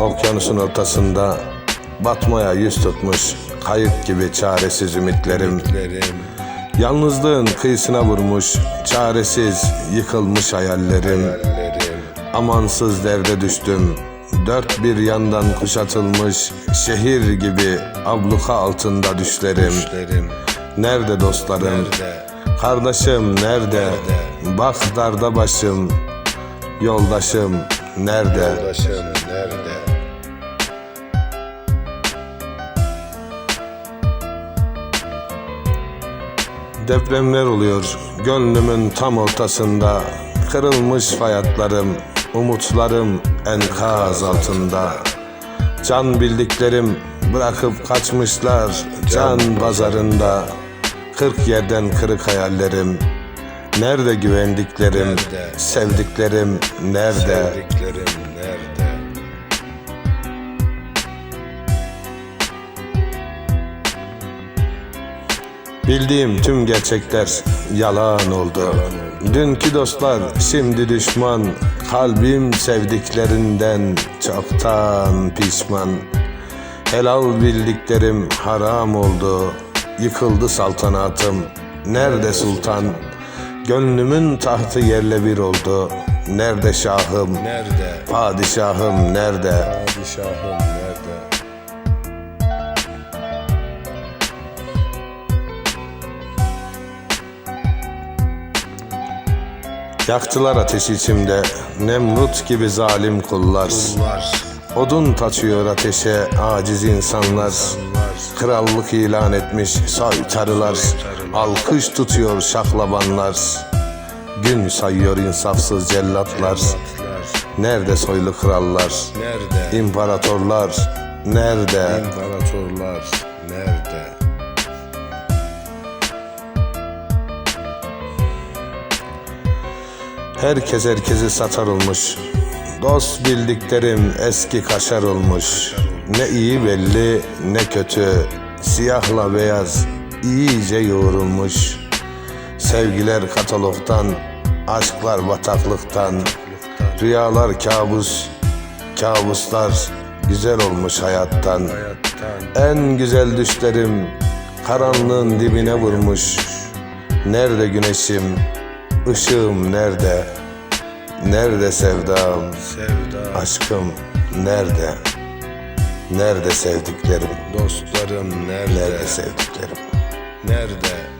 Okyanusun ortasında batmaya yüz tutmuş kayık gibi çaresiz ümitlerim. Yalnızlığın kıyısına vurmuş çaresiz yıkılmış hayallerim. Amansız derde düştüm. Dört bir yandan kuşatılmış şehir gibi abluka altında düşlerim. Nerede dostlarım? Kardeşim nerede? Bak darda başım. Yoldaşım nerede? Başım nerede? Depremler oluyor gönlümün tam ortasında. Kırılmış hayatlarım, umutlarım enkaz altında. Can bildiklerim bırakıp kaçmışlar can pazarında. Kırk yerden kırık hayallerim. Nerede güvendiklerim? Sevdiklerim nerede? Bildiğim tüm gerçekler yalan oldu. Dünkü dostlar şimdi düşman. Kalbim sevdiklerinden çoktan pişman. Helal bildiklerim haram oldu. Yıkıldı saltanatım. Nerede sultan? Gönlümün tahtı yerle bir oldu. Nerede şahım? Nerede? Padişahım nerede? Padişahım nerede? Yaktılar ateş içimde. Nemrut gibi zalim kullar. Odun taşıyor ateşe aciz insanlar. Krallık ilan etmiş soytarılar. Alkış tutuyor şaklabanlar. Gün sayıyor insafsız cellatlar. Nerede soylu krallar? nerede? İmparatorlar nerede? İmparatorlar nerede? Herkes herkesi satar olmuş. Dost bildiklerim eski kaşar olmuş. Ne iyi belli ne kötü. Siyahla beyaz iyice yoğrulmuş. Sevgiler katalogdan, aşklar bataklıktan. Rüyalar kabus, kabuslar güzel olmuş hayattan. En güzel düşlerim karanlığın dibine vurmuş. Nerede güneşim, ışığım nerede? Nerede sevdam, sevda, aşkım nerede? Nerede sevdiklerim, dostlarım nerede? nerede sevdiklerim? Nerede?